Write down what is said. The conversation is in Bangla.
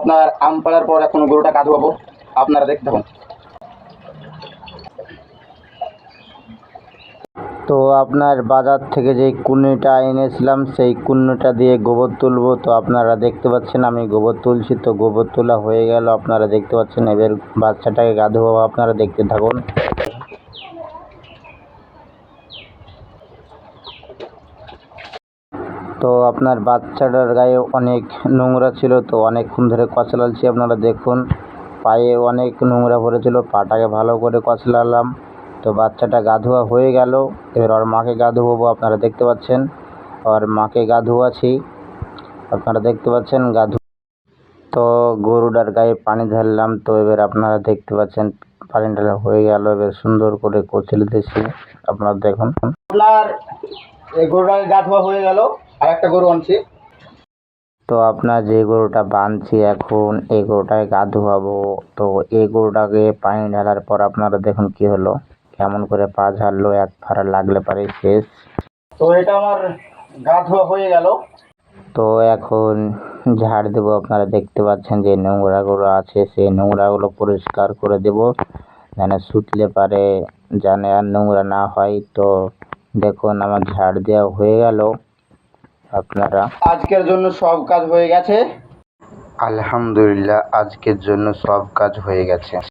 আপনার আম পাড়ার পর এখন গরুটা ধোয়াবো আপনারা দেখতে থাকুন। তো আপনার বাজার থেকে যে কুন্নিটা এনেছিলাম, সেই কুন্নিটা দিয়ে গোবর তুলবো। তো আপনারা দেখতে পাচ্ছেন, আমি গোবর তুলছি। তো গোবর তোলা হয়ে গেল, আপনারা দেখতে পাচ্ছেন, এবার বাচ্চাটাকে গা ধোয়াবো আপনারা দেখতে থাকুন। তো আপনার বাচ্চাটার গায়ে অনেক নোংরা ছিল তো অনেকক্ষণ ধরে কচলালছি আপনারা দেখুন। পায়ে অনেক নোংরা পড়েছিল, পাটাকে ভালো করে কচলালাম। তো বাচ্চাটা গা ধোয়া হয়ে গেল। এবার ওর মাকে গা আপনারা দেখতে পাচ্ছেন। ওর মাকে গা ধোয়াছি আপনারা দেখতে পাচ্ছেন গা তো গরুটার গায়ে পানি ঢাললাম, তো এবার আপনারা দেখতে পাচ্ছেন পানি ঢালা হয়ে গেল, এবার সুন্দর করে কচলে দিয়েছি আপনারা দেখুন। আপনার গরুটাকে গা ধোয়া হয়ে গেল। আর একটা গরু আনছি। তো আপনার যে গরুটা বাঁধছি এখন এই গরুটায় গা ধোয়াবো তো এই গরুটাকে পানি ঢালার পর আপনারা দেখুন কি হলো। কেমন করে পা ঝাড়লো এক ফাড়া লাগলে পারে শেষ। তো এটা আমার গা ধোয়া হয়ে গেল। তো এখন ঝাড় দেবো আপনারা দেখতে পাচ্ছেন যে নোংরাগুলো আছে সেই নোংরাগুলো পরিষ্কার করে দেব। যেন শুতলে পারে যেন আর নোংরা না হয়। তো দেখুন আমার ঝাড় দেওয়া হয়ে গেল। আপনারা। আজকের জন্য সব কাজ হয়ে গেছে? আলহামদুলিল্লাহ আজকের জন্য সব কাজ হয়ে গেছে।